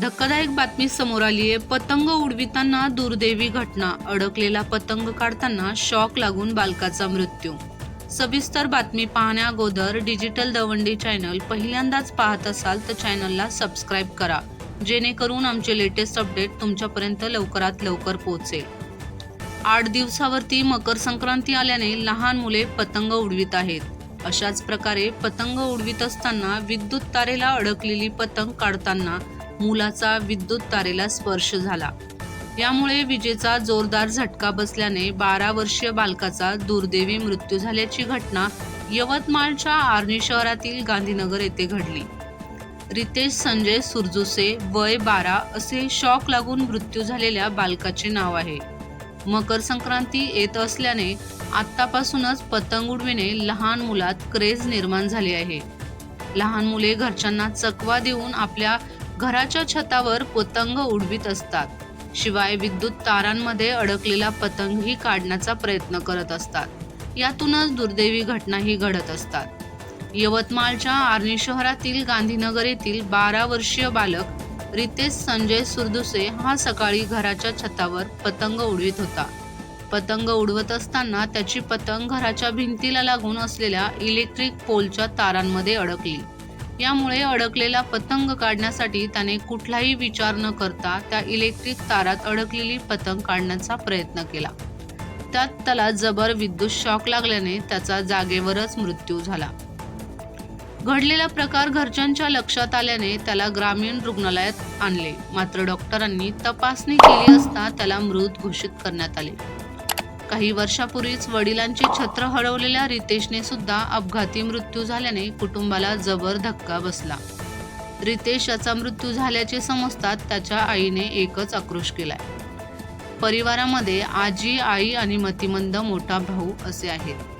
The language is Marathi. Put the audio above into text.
धक्कादायक बातमी समोर आली आहे. पतंग उडविताना दुर्दैवी घटना. अडकलेला पतंग काढताना शॉक लागून बालकाचा मृत्यू. सविस्तर बातमी पाहण्या अगोदर डिजिटल दवंडी चॅनल पहिल्यांदाच पाहत असाल तर चॅनलला सबस्क्राईब करा. जेणेकरून आमचे लेटेस्ट अपडेट तुमच्यापर्यंत लवकरात लवकर पोहोचेल. आठ दिवसावरती मकर संक्रांती आल्याने लहान मुले पतंग उडवित आहेत. अशाच प्रकारे पतंग उडवित असताना विद्युत तारेला अडकलेली पतंग काढताना मुलाचा विद्युत तारेला स्पर्श झाला. यामुळे विजेचा जोरदार झटका बसल्याने बारा वर्षीय बालकाचा दुर्दैवी मृत्यू झाल्याची घटना यवतमाळच्या आर्णी शहरातील गांधीनगर येथे घडली. रितेश संजय सुरजुसे वय बारा असे शॉक लागून मृत्यू झालेल्या बालकाचे नाव आहे. मकर संक्रांती येत असल्याने आत्तापासूनच पतंग उडविणे लहान मुलात क्रेज निर्माण झाले आहे. लहान मुले घरच्यांना चकवा देऊन आपल्या घराच्या छतावर पतंग उडवीत असतात. शिवाय विद्युत तारांमध्ये अडकलेला पतंगही काढण्याचा प्रयत्न करत असतात. यातूनच दुर्दैवी घटनाही घडत असतात. यवतमाळच्या आर्णी शहरातील गांधीनगर येथील बारा वर्षीय बालक रितेश संजय सुरदुसे हा सकाळी घराच्या छतावर पतंग उडवीत होता. पतंग उडवत असताना त्याची पतंग घराच्या भिंतीला लागून असलेल्या इलेक्ट्रिक पोलच्या तारांमध्ये अडकली. यामुळे अडकलेला पतंग काढण्यासाठी त्याने कुठलाही विचार न करता त्या इलेक्ट्रिक तारात अडकलेली पतंग काढण्याचा प्रयत्न केला. त्यात त्याला जबर विद्युत शॉक लागल्याने त्याचा जागेवरच मृत्यू झाला. घडलेला प्रकार घरच्यांच्या लक्षात आल्याने त्याला ग्रामीण रुग्णालयात आणले. मात्र डॉक्टरांनी तपासणी केली असता त्याला मृत घोषित करण्यात आले. काही वर्षापूर्वीच वडिलांची छत्र हळवलेल्या रितेशने सुद्धा अपघाती मृत्यू झाल्याने कुटुंबाला जबर धक्का बसला. रितेश याचा मृत्यू झाल्याचे समजतात त्याच्या आईने एकच आक्रोश केलाय. परिवारामध्ये आजी आई आणि मतिमंद मोठा भाऊ असे आहेत.